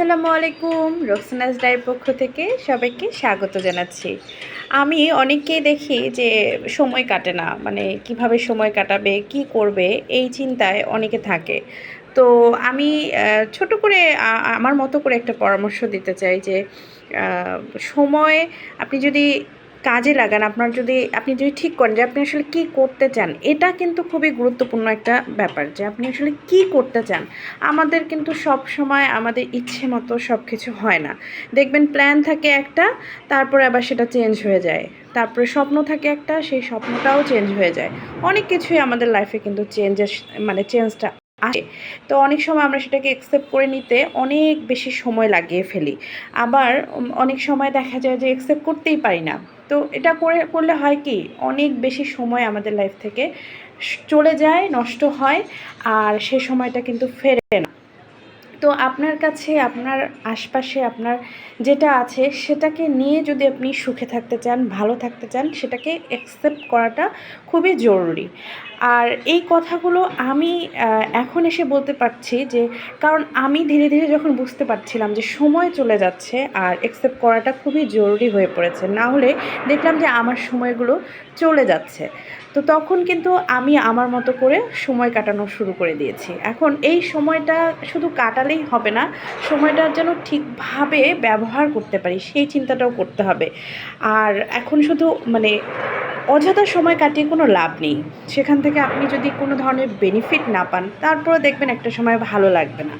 আসসালামু আলাইকুম রোকসানাজ ডায়ের পক্ষ থেকে সবাইকে স্বাগত জানাচ্ছি। আমি অনেককেই দেখি যে সময় কাটে না মানে কীভাবে সময় কাটাবে, কি করবে, এই চিন্তায় অনেকে থাকে। তো আমি ছোট করে আমার মতো করে একটা পরামর্শ দিতে চাই যে সময় আপনি যদি কাজে লাগান। আপনার যদি, আপনি যদি ঠিক করেন যে আপনি আসলে কি করতে চান, এটা কিন্তু খুবই গুরুত্বপূর্ণ একটা ব্যাপার যে আপনি আসলে কি করতে চান। আমাদের কিন্তু সব সময় আমাদের ইচ্ছে মতো সব কিছু হয় না। দেখবেন প্ল্যান থাকে একটা, তারপরে আবার সেটা চেঞ্জ হয়ে যায়। তারপরে স্বপ্ন থাকে একটা, সেই স্বপ্নটাও চেঞ্জ হয়ে যায়। অনেক কিছুই আমাদের লাইফে কিন্তু চেঞ্জেস মানে চেঞ্জটা আসে। তো অনেক সময় আমরা সেটাকে অ্যাকসেপ্ট করে নিতে অনেক বেশি সময় লাগিয়ে ফেলি। আবার অনেক সময় দেখা যায় যে অ্যাকসেপ্ট করতেই পারি না। তো এটা করে, করলে হয় কি, অনেক বেশি সময় আমাদের লাইফ থেকে চলে যায়, নষ্ট হয়, আর সে সময়টা কিন্তু ফেরে না। তো আপনার কাছে, আপনার আশপাশে, আপনার যেটা আছে, সেটাকে নিয়ে যদি আপনি সুখে থাকতে চান, ভালো থাকতে চান, সেটাকে অ্যাকসেপ্ট করাটা খুবই জরুরি। আর এই কথাগুলো আমি এখন এসে বলতে পারছি যে, কারণ আমি ধীরে ধীরে যখন বুঝতে পারছিলাম যে সময় চলে যাচ্ছে আর অ্যাকসেপ্ট করাটা খুবই জরুরি হয়ে পড়েছে, না হলে দেখলাম যে আমার সময়গুলো চলে যাচ্ছে। তো তখন কিন্তু আমি আমার মতো করে সময় কাটানো শুরু করে দিয়েছি। এখন এই সময়টা শুধু কাটালেই হবে না। সময়টা যেন ঠিকভাবে ব্যবহার করতে পারি, সেই চিন্তাটাও করতে হবে। আর এখন শুধু মানে অযথা সময় কাটিয়ে কোনো লাভ নেই। সেখান থেকে আপনি যদি কোনো ধরনের বেনিফিট না পান তারপরে দেখবেন একটা সময় ভালো লাগবে না।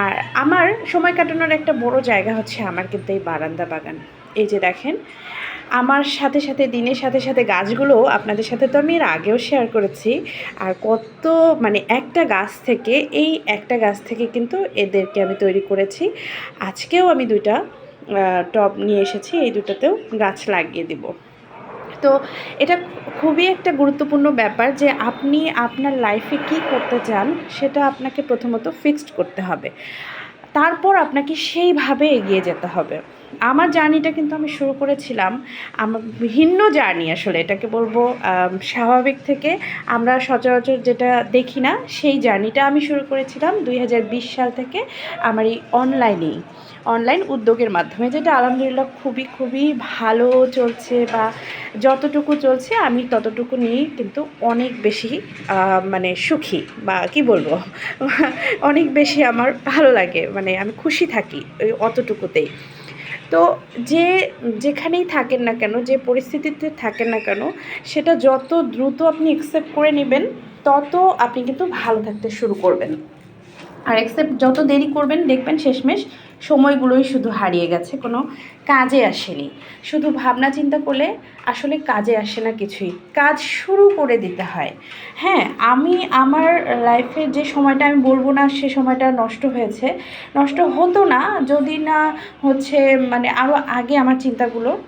আর আমার সময় কাটানোর একটা বড় জায়গা হচ্ছে আমার কিন্তু এই বারান্দা বাগান। এই যে দেখেন, আমার সাথে সাথে, দিনের সাথে সাথে গাছগুলো আপনাদের সাথে তো আমি এর আগেও শেয়ার করেছি। আর কত মানে একটা গাছ থেকে, এই একটা গাছ থেকে কিন্তু এদেরকে আমি তৈরি করেছি। আজকেও আমি দুইটা টব নিয়ে এসেছি, এই দুটোতেও গাছ লাগিয়ে দিব। তো এটা খুবই একটা গুরুত্বপূর্ণ ব্যাপার যে আপনি আপনার লাইফে কি করতে চান, সেটা আপনাকে প্রথমত ফিক্সড করতে হবে। তারপর আপনাকে সেইভাবে এগিয়ে যেতে হবে। আমার জার্নিটা কিন্তু আমি শুরু করেছিলাম আমার ভিন্ন জার্নি আসলে, এটাকে বলব স্বাভাবিক থেকে আমরা সচরাচর যেটা দেখি না, সেই জার্নিটা আমি শুরু করেছিলাম দুই হাজার বিশ সাল থেকে আমার এই অনলাইনেই। অনলাইন উদ্যোগের মাধ্যমে, যেটা আলহামদুলিল্লাহ খুবই খুবই ভালো চলছে বা যতটুকু চলছে, আমি ততটুকু নিয়েই কিন্তু অনেক বেশি মানে সুখী বা কি বলব, অনেক বেশি আমার ভালো লাগে মানে আমি খুশি থাকি ওই অতটুকুতেই। তো যে যেখানেই থাকেন না কেন, যে পরিস্থিতিতে থাকেন না কেন, সেটা যত দ্রুত আপনি অ্যাকসেপ্ট করে নেবেন, তত আপনি কিন্তু ভালো থাকতে শুরু করবেন। আর অ্যাকসেপ্ট যত দেরি করবেন, দেখবেন শেষমেশ সময়গুলোই শুধু হারিয়ে গেছে, কোনো কাজে আসেনি। শুধু ভাবনা চিন্তা করলে আসলে কাজে আসে না কিছুই। কাজ শুরু করে দিতে হয়। হ্যাঁ আমি আমার লাইফে যে সময়টা আমি বলব না, সে সময়টা নষ্ট হয়েছে। নষ্ট হতো না, যদি না হচ্ছে মানে আরও আগে আমার চিন্তাগুলো